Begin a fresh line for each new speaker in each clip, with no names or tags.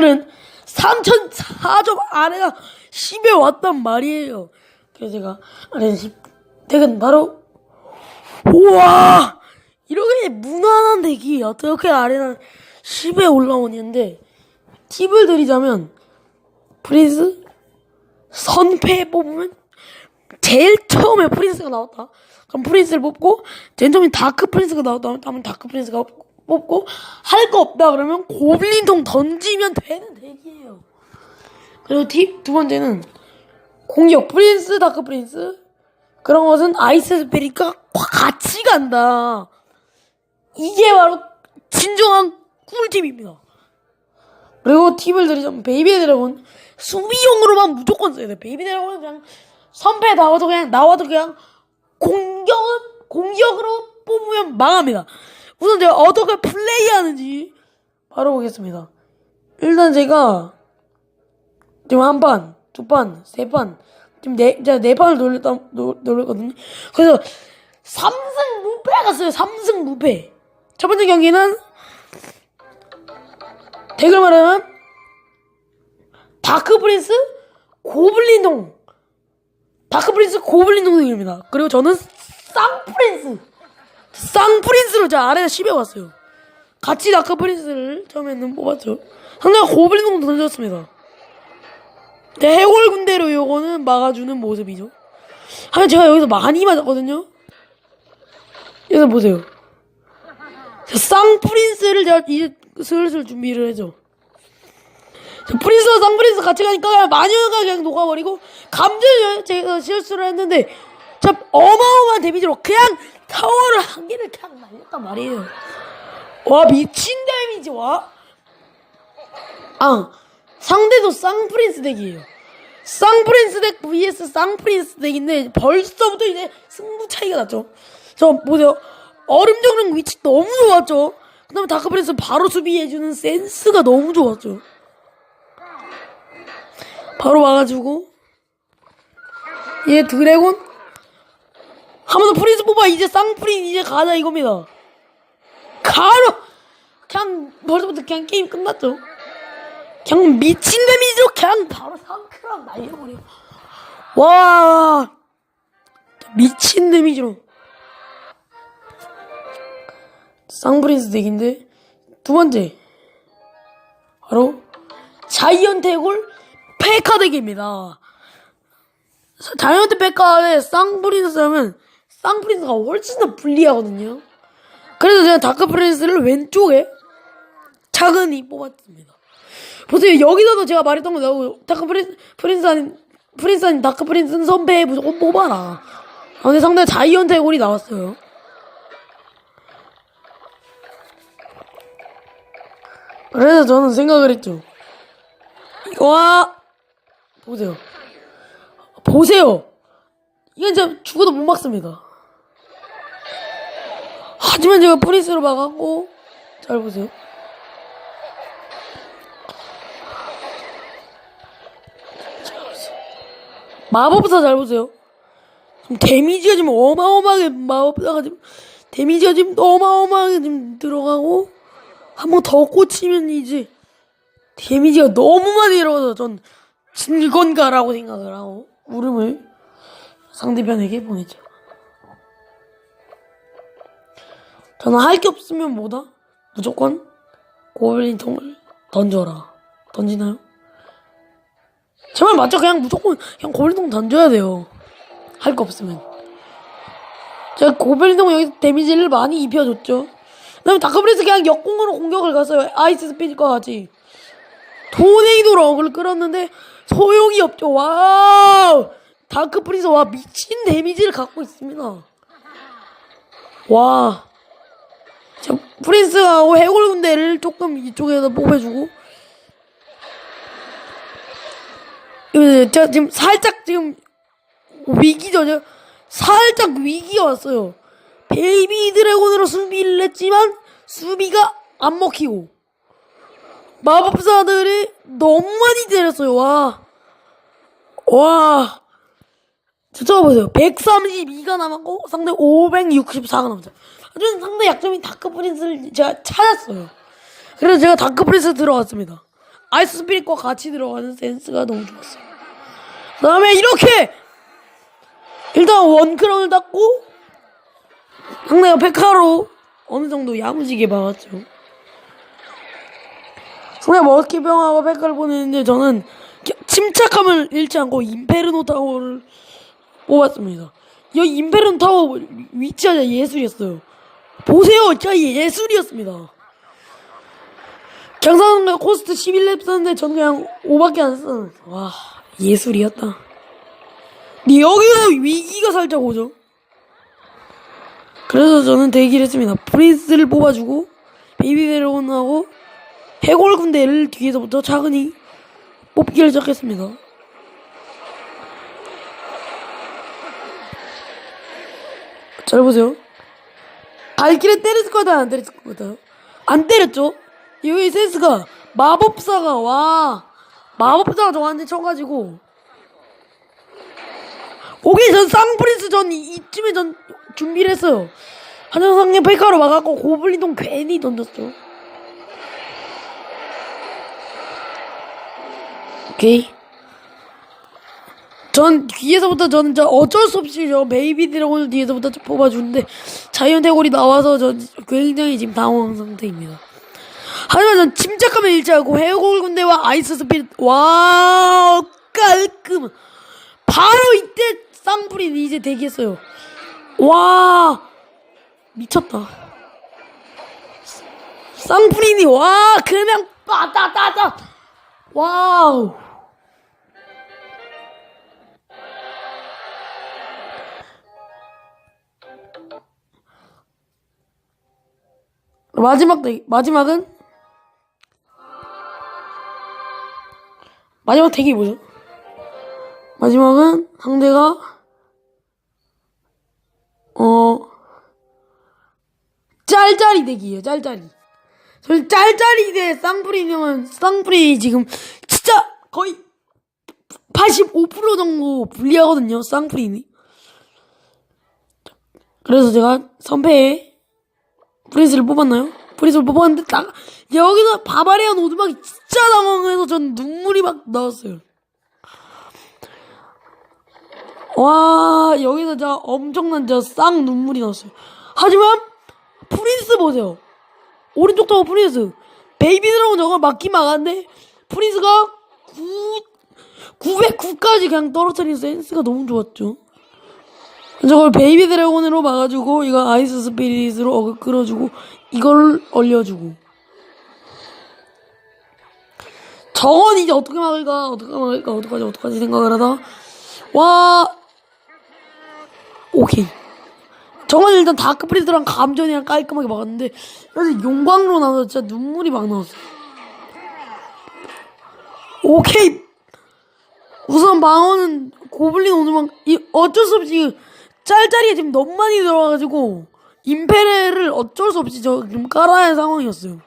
는 3004점 아래가 10에 왔단 말이에요. 그래서 제가 아래 10 덱은 바로 우와 이렇게 무난한 덱이 어떻게 아래는 10에 올라오는데 팁을 드리자면 프린스 선패 뽑으면 제일 처음에 프린스가 나왔다. 그럼 프린스를 뽑고 제일 처음에 다크 프린스가 나왔다 하면 다크 프린스가 뽑고 할 거 없다 그러면 고블린통 던지면 되는 덱이에요. 그리고 팁 두 번째는 공격 프린스 다크 프린스 그런 것은 아이스 스페리가 같이 간다. 이게 바로 진정한 꿀팁입니다. 그리고 팁을 드리자면 베이비 드래곤 수비용으로만 무조건 써야 돼. 베이비 드래곤은 그냥 선패 나와도 그냥 나와도 그냥 공격은 공격으로 뽑으면 망합니다. 우선 제가 어떻게 플레이하는지 바로 보겠습니다. 일단 제가 지금 한 판, 두 판, 세 판, 지금 네, 제가 네 판을 돌렸다, 노, 돌렸거든요. 그래서 3승 무패 갔어요. 3승 무패. 첫 번째 경기는 덱을 말하면 다크 프린스 고블린동 다크 프린스 고블린동 등입니다. 그리고 저는 쌍 프린스 쌍 프린스로 제 아래에 10에 왔어요. 같이 다크 프린스를 처음에는 뽑았죠. 상대가 고블린동 던졌습니다. 네, 해골 군대로 요거는 막아주는 모습이죠. 하면 제가 여기서 많이 맞았거든요. 여기서 보세요. 자, 쌍프린스를 제가 이제 슬슬 준비를. 자, 프린스와 쌍 프린스 같이 가니까 그냥 마녀가 그냥 녹아버리고 감전을 제가 실수를 했는데 자 어마어마한 데미지로 그냥 타워를 한 개를 그냥 날렸단 말이에요. 와 미친 데미지 와. 아 상대도 쌍프린스 덱이에요. 쌍프린스 덱 vs 쌍프린스 덱인데 벌써부터 이제 승부 차이가 났죠. 저 보세요. 얼음 정령 위치 너무 좋았죠. 그 다음에 다크프린스 바로 수비해주는 센스가 너무 좋았죠. 바로 와가지고 얘 드래곤 더 프린스 뽑아 이제 쌍프린 이제 가자 이겁니다. 가로 그냥 벌써부터 그냥 게임 끝났죠. 그냥 미친 데미지로 그냥 바로 상크랑 날려버려. 와 미친 데미지로. 쌍브린스 덱인데 두 번째 바로 자이언트 해골 페카 덱입니다. 자이언트 페카에 쌍브린스 하면 쌍브린스가 훨씬 더 불리하거든요. 그래서 제가 다크 프린스를 왼쪽에 차근히 뽑았습니다. 보세요 여기서도 제가 말했던 거 나오고 다크 프린스 프린스 아닌 프린스 아닌 다크 프린스는 선배 무조건 뽑아라. 아, 근데 상당히 자이언트 해골이 나왔어요. 그래서 저는 생각을 했죠. 와 보세요. 보세요. 이건 진짜 죽어도 못 막습니다. 하지만 제가 프린스로 막았고 잘 보세요. 잘 보세요. 마법사 잘 보세요. 지금 데미지가 지금 어마어마하게 마법사가 지금 데미지가 지금 어마어마하게 지금 들어가고 한 번 더 꽂히면 이제 데미지가 너무 많이 들어가서 전 진건가라고 생각을 하고 울음을 상대편에게 보내죠. 저는 할 게 없으면 뭐다? 무조건 고블린 통을 던져라. 던지나요? 제발 맞죠? 그냥 무조건 그냥 고블린 통 던져야 돼요. 할 거 없으면. 제가 고블린 통 여기서 데미지를 많이 입혀줬죠. 그다음에 다크브리스 그냥 역공으로 공격을 갔어요. 아이스 스피드과 같이. 토네이도로 어글 끌었는데 소용이 없죠. 와우! 다크 프린스 와 미친 데미지를 갖고 있습니다. 와. 자, 프린스하고 해골 군대를 조금 이쪽에서 뽑아주고. 제가 지금 살짝 지금 위기죠. 제가 살짝 위기가 왔어요. 베이비 드래곤으로 수비를 했지만 수비가 안 먹히고 마법사들이 너무 많이 때렸어요. 와. 와. 저 쳐보세요. 132가 남았고 상대 564가 남았어 요. 아주 상대 약점인 다크 프린스를 제가 찾았어요. 그래서 제가 다크 프린스 들어갔습니다. 아이스 스피릿과 같이 들어가는 센스가 너무 좋았어요. 그 다음에 이렇게 일단 원크런을 닦고 상대가 페카로 어느 정도 야무지게 막았죠. 상대가 머스키병하고 페카를 보내는데 저는 기- 침착함을 잃지 않고 임페르노 타워를 뽑았습니다. 이 임페르노 타워 진짜 예술이었어요. 보세요, 진짜 예술이었습니다. 경상가 코스트 11렙 썼는데 저는 그냥 5밖에 안 썼는데 와 예술이었다. 근데 여기서 위기가 살짝 오죠. 그래서 저는 대기를 했습니다. 프린스를 뽑아주고 베이비 데려온하고 해골 군대를 뒤에서부터 차근히 뽑기를 시작했습니다. 잘 보세요. 발길에 때렸을 거다 안 때렸을 거다. 안 때렸죠? 여기 센스가 마법사가 와 마법사가 저한테 쳐가지고 오케이 전 쌍프린스 전 이- 이쯤에 전 준비를 했어요. 한정상님 페이카로 막았고 고블린동 괜히 던졌죠. 오케이. 전 뒤에서부터 저는 저 어쩔 수 없이 저 베이비 드래곤을 뒤에서부터 좀 뽑아주는데 자이언트 해골이 나와서 전 굉장히 지금 당황 상태입니다. 하지만 전 잃지 않고 해골 군대와 아이스 스피릿 와 깔끔 바로 이때 쌍불이 이제 대기했어요. 와 미쳤다. 쌍프린이 와 그냥 빠따따따 와우. 마지막 대기 마지막은? 마지막 대기 뭐죠? 마지막은 상대가 어 짤짤이 대기예요 짤짤이. 저 짤짤이 대 쌍프리면 쌍프리 지금 진짜 거의 85% 정도 불리하거든요 쌍프리니 그래서 제가 선패에 프린스를 뽑았나요? 프린스를 뽑았는데 딱 여기서 바바리안 오두막이 진짜 당황해서 전 눈물이 막 나왔어요. 와 여기서 진짜 엄청난 진짜 쌍 눈물이 나왔어요. 하지만 프린스 보세요. 오른쪽 타워 프린스 베이비 드라곤 저걸 막기 막았는데 프린스가 9 909까지 그냥 떨어뜨린 센스가 너무 좋았죠. 저걸 베이비 드래곤으로 막아주고 이거 아이스 스피릿으로 어그 끌어주고 이걸 얼려주고. 저건 이제 어떻게 막을까? 어떻게 막을까? 어떡하지? 어떡하지? 생각을 하다. 와! 오케이. 저건 일단 다크 프리드랑 감전이랑 깔끔하게 막았는데 그래서 용광로 나와서 진짜 눈물이 막 나왔어. 오케이. 우선 방어는 고블린 오늘만 이 어쩔 수 없이 짤짤이가 지금 너무 많이 들어와가지고 임페레를 어쩔 수 없이 저 지금 깔아야 할 상황이었어요.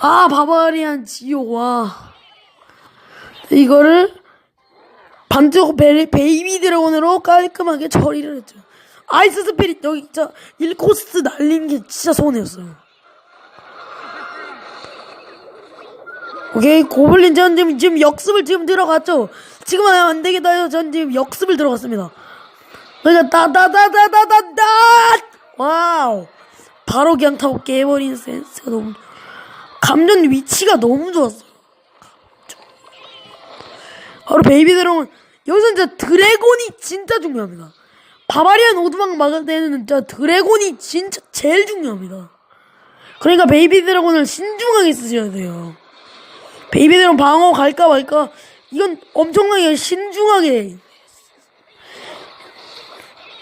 아 바바리안 지옥 와 이거를 반쪽 베, 베이비 드래곤으로 깔끔하게 처리를 했죠. 아이스 스피릿 여기 진짜 1코스 날리는 게 진짜 손해였어요. 오케이 고블린 전 지금, 지금 역습을 지금 들어갔죠. 지금 은 안 되겠다 해서 전 지금 역습을 들어갔습니다. 그러니까 따다다다다다다 와우 바로 그냥 타고 깨버리는 센스가 너무 감전 위치가 너무 좋았어요. 바로 베이비 드래곤 여기서 진짜 드래곤이 진짜 중요합니다. 바바리안 오두막 막을 때는 진짜 드래곤이 진짜 제일 중요합니다. 그러니까 베이비 드래곤을 신중하게 쓰셔야 돼요. 베이비 드래곤 방어 갈까 말까 이건 엄청나게 신중하게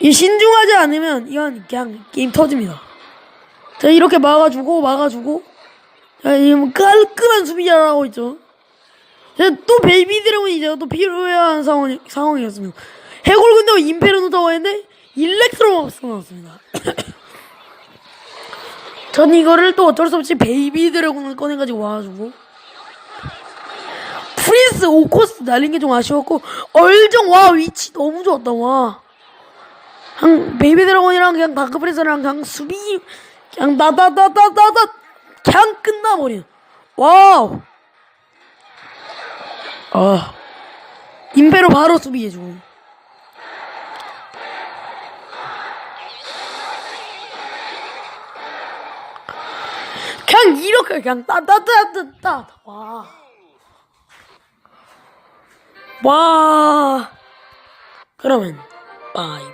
이 신중하지 않으면 이건 그냥 게임 터집니다. 자 이렇게 막아주고 막아주고 자 지금 깔끔한 수비자라고 있죠. 자, 또 베이비 드래곤이 이제 또 필요한 상황 상황이었습니다. 해골 군대와 임페르노 타워인데 일렉트로 막스 나왔습니다. 전 이거를 또 어쩔 수 없이 베이비 드래곤을 꺼내가지고 와가지고 프린스 오코스 날린 게 좀 아쉬웠고 얼정 와 위치 너무 좋았다 와. 그냥 베이비 드래곤이랑 그냥 다크프리스랑 그냥 수비 그냥 나다다다다다 그냥 끝나버려 와우. 아. 임페로 바로 수비해주고 그냥 이렇게 그냥 따따따따따. 와. 와. 그러면 빠이.